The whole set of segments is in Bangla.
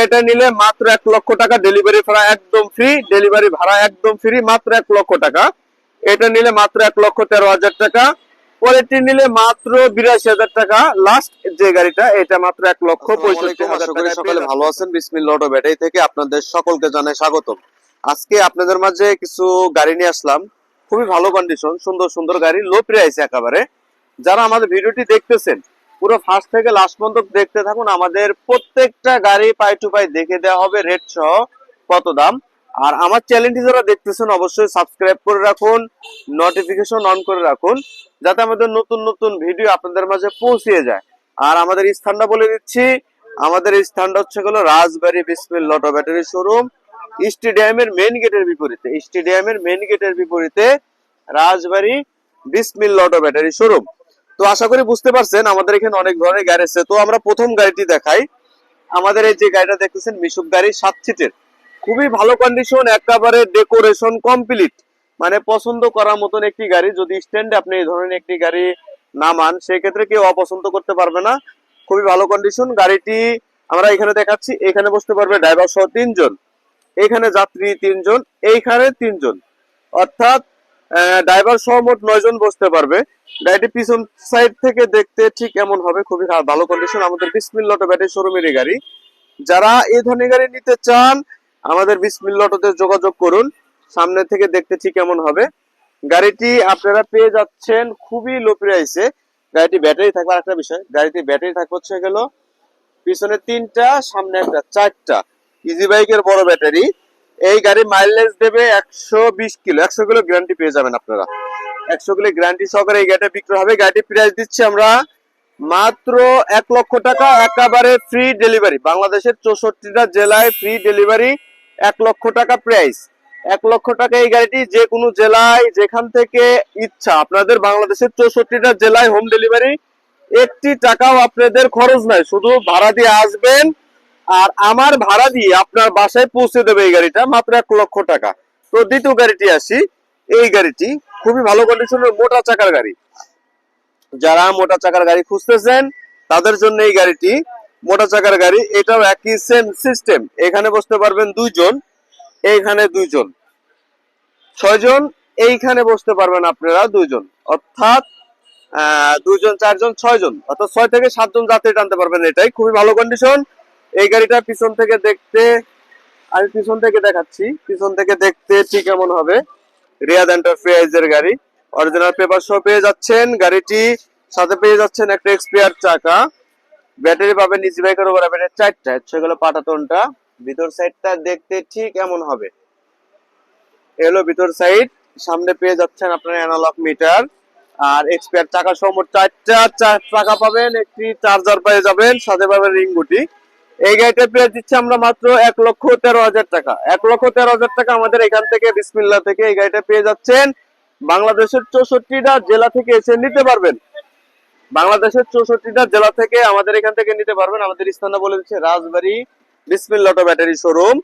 গাড়িটা নিলে মাত্র এক লক্ষ টাকা ডেলিভারি ভাড়া একদম ফ্রি ডেলিভারি ভাড়া একদম ফ্রি মাত্র এক লক্ষ টাকা। এটা নিলে মাত্র এক লক্ষ তেরো হাজার টাকা। পরেরটি নিলে মাত্র বিরাশি হাজার টাকা। লাস্ট যে গাড়িটা এটা মাত্র এক লক্ষ পঁয়ষট্টি হাজার টাকা সকলে ভালো আছেন। বিসমিল্লাহ অটো ব্যাটারি থেকে আপনাদের সকলকে জানাই স্বাগতম। আজকে আপনাদের মাঝে কিছু গাড়ি নিয়ে আসলাম। খুবই ভালো কন্ডিশন সুন্দর সুন্দর গাড়ি লো প্রাইস একেবারে। যারা আমাদের ভিডিওটি দেখতেছেন পুরো ফার্স্ট থেকে লাস্ট পর্যন্ত দেখতে থাকুন, আমাদের প্রত্যেকটা গাড়ি পাই টু পাই দেখে দেওয়া হবে রেট সহ কত দাম। আর আমার চ্যানেলটি যারা দেখতেছেন, অবশ্যই সাবস্ক্রাইব করে রাখুন নোটিফিকেশন অন করে রাখুন, যাতে আমাদের নতুন নতুন ভিডিও আপনাদের মাঝে পৌঁছিয়ে যায়। আর আমাদের স্থানটা বলে দিচ্ছি, আমাদের স্থানটা হচ্ছে গেলো রাজবাড়ি বিসমিল লটো ব্যাটারি শোরুম স্টেডিয়ামের মেইন গেটের বিপরীতে স্টেডিয়ামের মেইন গেটের বিপরীতে রাজবাড়ি বিসমিল লটো ব্যাটারি শোরুম তো আশা করি বুঝতে পারছেন, আমাদের এখানে অনেক ধরনের গাড়ি আছে। তো আমরা প্রথম গাড়িটি দেখাই। আমাদের এই যে গাড়িটা দেখতেছেন, মিশুক গাড়ি সাত সিটের। খুবই ভালো কন্ডিশন একেবারে ডেকোরেশন কমপ্লিট মানে পছন্দ করার মতন একটি গাড়ি। যদি স্ট্যান্ডে আপনি এই ধরনের একটি গাড়ি নামান সেক্ষেত্রে কেউ অপছন্দ করতে পারবে না। খুবই ভালো কন্ডিশন গাড়িটি আমরা এখানে দেখাচ্ছি। এখানে বসতে পারবে ড্রাইভার সহ তিনজন। এখানে যাত্রী তিনজন, এইখানে তিনজন। অর্থাৎ ড্রাইভার সহ মোট নয় জন বসতে পারবে। গাড়িটি পিছন সাইড থেকে দেখতে ঠিক এমন হবে, খুবই ভালো কন্ডিশন আমাদের বিসমিল লটো ব্যাটারি শোরুমের গাড়ি। যারা এই ধরনের গাড়ি নিতে চান, আমাদের বিসমিল লটোতে যোগাযোগ করুন। সামনে থেকে দেখতে ঠিক এমন হবে। গাড়িটি আপনারা পেয়ে যাচ্ছেন খুবই লো প্রাইসে গাড়িটি ব্যাটারি থাকবে একটা বিষয়, গাড়িটি ব্যাটারি থাকবে হচ্ছে গেল পিছনে তিনটা, সামনে একটা চারটা। ইজি বাইকের বড় ব্যাটারি এই গাড়ি মাইলেজ দেবে একশো বিশ কিলো। একশো কিলো গ্যারান্টি পেয়ে যাবেন আপনারা। একশো কিলো গ্যারান্টি সহকারে এই গাড়িটা বিক্রি হবে। গাড়িটি প্রাইস দিচ্ছি আমরা মাত্র এক লক্ষ টাকা, একেবারে ফ্রি ডেলিভারি বাংলাদেশের চৌষট্টিটা জেলায় ফ্রি ডেলিভারি এক লক্ষ টাকা প্রাইস এক লক্ষ টাকা এই গাড়িটি যে কোনো জেলায়, যেখান থেকে ইচ্ছা। আপনাদের বাংলাদেশের চৌষট্টিটা জেলায় হোম ডেলিভারি একটি টাকাও আপনাদের খরচ নাই। শুধু ভাড়া দিয়ে আসবেন আর আমার ভাড়া দিয়ে আপনার বাসায় পৌঁছে দেবে এই গাড়িটা মাত্র এক লক্ষ টাকা। তো দ্বিতীয় গাড়িটি আসি। এই গাড়িটি খুবই ভালো কন্ডিশনের মোটা চাকার গাড়ি। যারা মোটা চাকার গাড়ি খুঁজতেছেন, তাদের জন্য এই গাড়িটি মোটা চাকার গাড়ি। এটাও একই সেম সিস্টেম এখানে বসতে পারবেন দুইজন, এইখানে দুইজন। ছয়জন, এইখানে বসতে পারবেন আপনারা দুইজন। অর্থাৎ দুইজন, চারজন, ছয়জন। অর্থাৎ ছয় থেকে সাতজন যাত্রী টানতে পারবেন এটাই। খুবই ভালো কন্ডিশন এই গাড়িটা পিছন থেকে দেখতে, আমি পিছন থেকে দেখাচ্ছি। পিছন থেকে দেখতে ঠিক এমন হবে? রিয়াদ এন্টারপ্রাইজ এর গাড়ি। অরিজিনাল পেপার সহ পেয়ে যাচ্ছেন। গাড়িটি সাথে পেয়ে যাচ্ছেন একটা এক্সপিয়ার চাকা। ব্যাটারি পাবেন নিচি বাইকের উপর। ব্যাটারি চারটা। হচ্ছে গেলো পাটাতনটা ভিতর সাইডটা দেখতে ঠিক এমন হবে? এলো ভিতর সাইড সামনে পেয়ে যাচ্ছেন আপনার অ্যানালগ মিটার আর এক্সপিয়ার চাকা সহ মোট চারটা চাকা পাবেন। একটি চার্জার পেয়ে যাবেন। সাথে পাবেন রিং গুটি এই গাড়িটা পেয়ে দিচ্ছি আমরা মাত্র এক লক্ষ তেরো হাজার টাকা। এক লক্ষ তেরো হাজার টাকা আমাদের এখান থেকে বিসমিল্লা থেকে এই গাড়িটা পেয়ে যাচ্ছেন। বাংলাদেশের চৌষট্টিটা জেলা থেকে এসে নিতে পারবেন। বাংলাদেশের চৌষট্টিটা জেলা থেকে আমাদের এখান থেকে নিতে পারবেন। আমাদের স্থানটা বলে দিচ্ছে Rajbari Bismil auto battery showroom.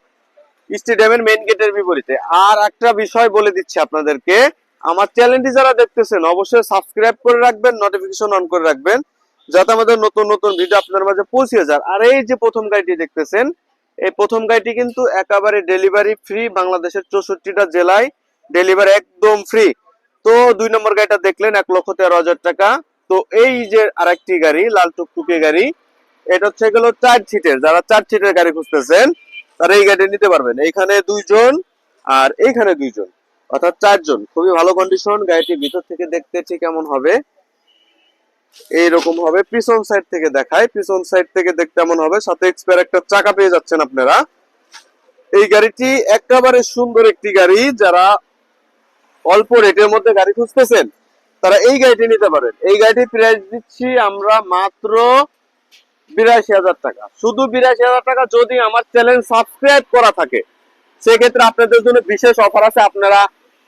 স্টেডিয়ামের মেইন গেটের বিপরীতে। আর একটা বিষয় বলে দিচ্ছি আপনাদেরকে। আমার চ্যানেলটি যারা দেখতেছেন, অবশ্যই সাবস্ক্রাইব করে রাখবেন নোটিফিকেশন অন করে রাখবেন। যাতে আমাদের নতুন নতুন ভিডিও আপনার মাঝে পৌঁছে যায়। আর এই যে প্রথম গাড়িটি দেখতেছেন, এই প্রথম গাড়িটি কিন্তু একেবারে ডেলিভারি ফ্রি বাংলাদেশের চৌষট্টিটা জেলায় ডেলিভারি একদম ফ্রি তো দুই নম্বর গাড়িটা দেখলেন, এক লক্ষ তেরো হাজার টাকা। তো এই যে আরেকটি গাড়ি, লাল টুকটুকে গাড়ি, এটা হচ্ছে গেল চার সিটের যারা চার সিটের গাড়ি খুঁজতেছেন, তারা এই গাড়ি নিতে পারবেন। এইখানে দুইজন আর এইখানে দুইজন, অর্থাৎ চারজন। খুবই ভালো কন্ডিশন গাড়িটি ভিতর থেকে দেখতে ঠিক কেমন হবে। এইরকম হবে। পিছন সাইড থেকে দেখায় পিছন সাইড থেকে দেখতে এমন হবে। সাথে এক্সপায়ার একটা চাকা পেয়ে যাচ্ছেন আপনারা। এই গাড়িটি একেবারে সুন্দর একটি গাড়ি। যারা অল্প রেটের মধ্যে গাড়ি খুঁজতেছেন, তারা এই গাড়িটি নিতে পারেন। এই গাড়িটির প্রাইস দিচ্ছি আমরা মাত্র বিরাশি হাজার টাকা। শুধু বিরাশি হাজার টাকা যদি আমার চ্যানেল সাবস্ক্রাইব করা থাকে, সেক্ষেত্রে আপনাদের জন্য বিশেষ অফার আছে। আপনারা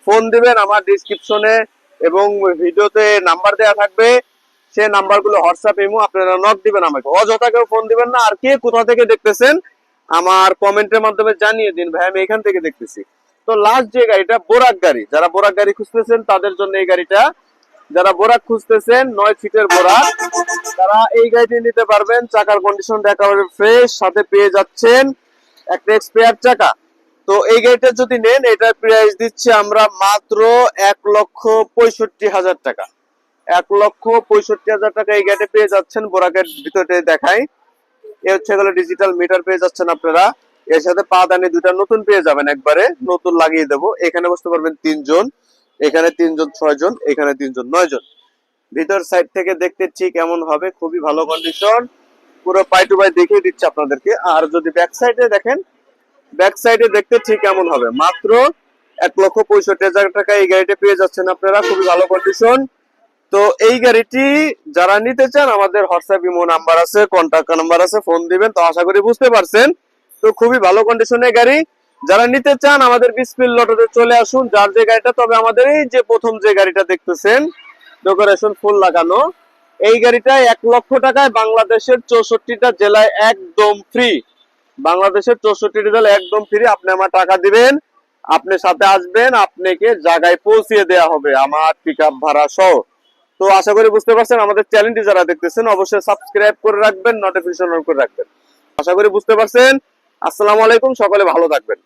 ফোন দিবেন, আমার ডিসক্রিপশনে এবং ভিডিওতে নাম্বার দেওয়া থাকবে। সে নাম্বারগুলো হোয়াটসঅ্যাপ ইমো আপনারা নক দিবেন আমাকে। অযথা কেউ ফোন দিবেন না। আর কে কোথা থেকে দেখতেছেন, আমার কমেন্টের মাধ্যমে জানিয়ে দিন। ভাই, আমি এখান থেকে দেখতেছি। তো লাস্ট যে গাড়িটা বোরাক গাড়ি। যারা বোরাক গাড়ি খুঁজতেছেন, তাদের জন্য এই গাড়িটা। যারা বোরাক খুঁজতেছেন, নয় সিটের বোরাক তারা এই গাড়িটি নিতে পারবেন। চাকার কন্ডিশন একেবারে ফ্রেশ সাথে পেয়ে যাচ্ছেন একটা এক্সপায়ার চাকা। তো এই গাড়িটা যদি নেন, এটার প্রাইস দিচ্ছি আমরা মাত্র এক লক্ষ পঁয়ষট্টি হাজার টাকা। এক লক্ষ পঁয়ষট্টি হাজার টাকা এই গাড়িতে পেয়ে যাচ্ছেন বোরাকের ভিতরে দেখাই। এ হচ্ছে গেলো ডিজিটাল মিটার পেয়ে যাচ্ছেন আপনারা। এর সাথে পা দানি দুটা নতুন পেয়ে যাবেন একবারে। নতুন লাগিয়ে দেবো। এখানে বসতে পারবেন তিনজন। এখানে তিনজন ছয় জন এখানে তিনজন নয় জন ভিতর সাইড থেকে দেখতে ঠিক এমন হবে। খুবই ভালো কন্ডিশন পুরো পাই টু পাই দেখিয়ে দিচ্ছে আপনাদেরকে। আর যদি ব্যাক সাইডে দেখেন ব্যাক সাইডে দেখতে ঠিক এমন হবে। মাত্র এক লক্ষ পঁয়ষট্টি হাজার টাকা এই গাড়িটা পেয়ে যাচ্ছেন আপনারা। খুবই ভালো কন্ডিশন তো এই গাড়িটি যারা নিতে চান, আমাদের হোয়াটসঅ্যাপ ইমো নাম্বার আছে কন্ট্যাক্ট নাম্বার আছে ফোন দিবেন তো আশা করি বুঝতে পারছেন। তো খুবই ভালো কন্ডিশনের গাড়ি। যারা নিতে চান, আমাদের বিসপিল লটোতে চলে আসুন। যার যে গাড়িটা, তবে আমাদের এই যে প্রথম যে গাড়িটা দেখতেছেন ডেকোরেশন ফুল লাগানো, এই গাড়িটা এক লক্ষ টাকায় বাংলাদেশের চৌষট্টিটা জেলায় একদম ফ্রি বাংলাদেশের চৌষট্টিটা জেলায় একদম ফ্রি আপনি আমার টাকা দিবেন, আপনি সাথে আসবেন, আপনাকে জায়গায় পৌঁছিয়ে দেওয়া হবে আমার পিক ভাড়া সহ। তো আশা করি বুঝতে পারছেন, আমাদের চ্যানেলটি যারা দেখতেছেন, অবশ্যই সাবস্ক্রাইব করে রাখবেন নোটিফিকেশন অন করে রাখবেন। আশা করি বুঝতে পারছেন। আসসালামু আলাইকুম, সকলে ভালো থাকবেন।